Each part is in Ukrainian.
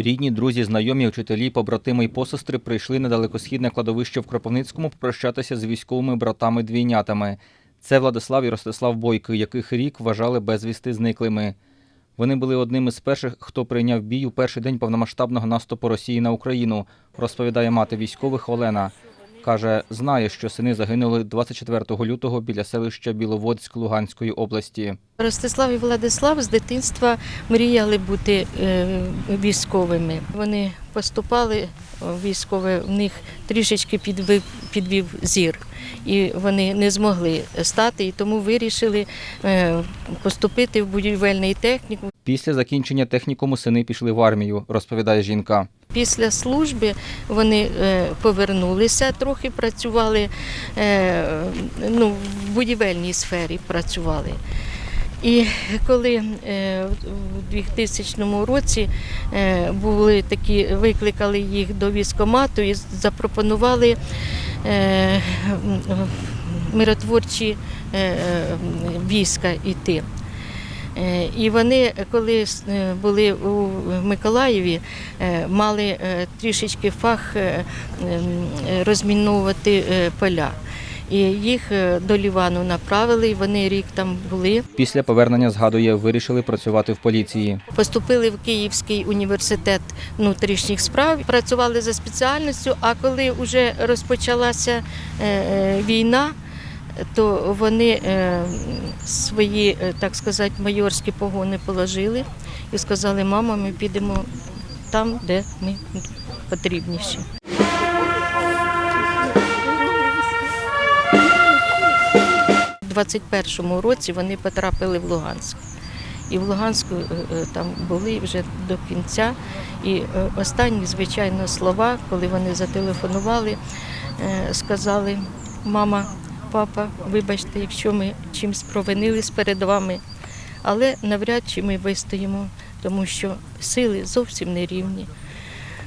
Рідні, друзі, знайомі, вчителі, побратими і посестри прийшли на далекосхідне кладовище в Кропивницькому попрощатися з військовими братами-двійнятами. Це Владислав і Ростислав Бойки, яких рік вважали безвісти зниклими. Вони були одними з перших, хто прийняв бій у перший день повномасштабного наступу Росії на Україну, розповідає мати військових Олена. Каже, знає, що сини загинули 24 лютого біля селища Біловодськ Луганської області. Ростислав і Владислав з дитинства мріяли бути е, військовими. Вони поступали військове, в них трішечки підвив, підвів зір, і вони не змогли стати, і тому вирішили е, поступити в будівельний технікум. Після закінчення технікуму сини пішли в армію, розповідає жінка. Після служби вони е, повернулися, трохи працювали е, ну, в будівельній сфері працювали. І коли е, в 2000 році були такі, викликали їх до військкомату і запропонували миротворчі війська йти. Е, І вони, коли е, були у Миколаєві, е, мали трішечки фах ем, розміновувати поля. І їх до Лівану направили, і вони рік там були. Після повернення, згадує, вирішили працювати в поліції. Поступили в Київський університет внутрішніх справ, працювали за спеціальністю. А коли вже розпочалася війна, то вони е, свої, е, так сказати, майорські погони положили і сказали, мама, ми підемо там, де ми потрібніші. У 21-му році вони потрапили в Луганськ. І в Луганську е, там були вже до кінця. І останні, звичайно, слова, коли вони зателефонували, сказали: мама, папа, вибачте, якщо ми чимось провинились перед вами, але навряд чи ми вистоїмо, тому що сили зовсім не рівні.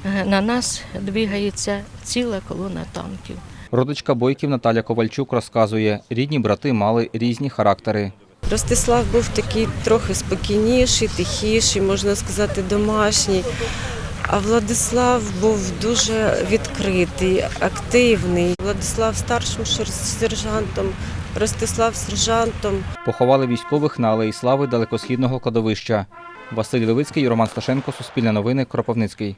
Е, На нас двигається ціла колона танків. Родичка бойків Наталя Ковальчук розказує, рідні брати мали різні характери. Ростислав був такий трохи спокійніший, тихіший, можна сказати, домашній. А Владислав був дуже відкритий, активний. Владислав старшим сержантом, Ростислав сержантом. Поховали військових на Алеї Слави далекосхідного кладовища. Василь Левицький, Роман Сташенко, Суспільне новини, Кропивницький.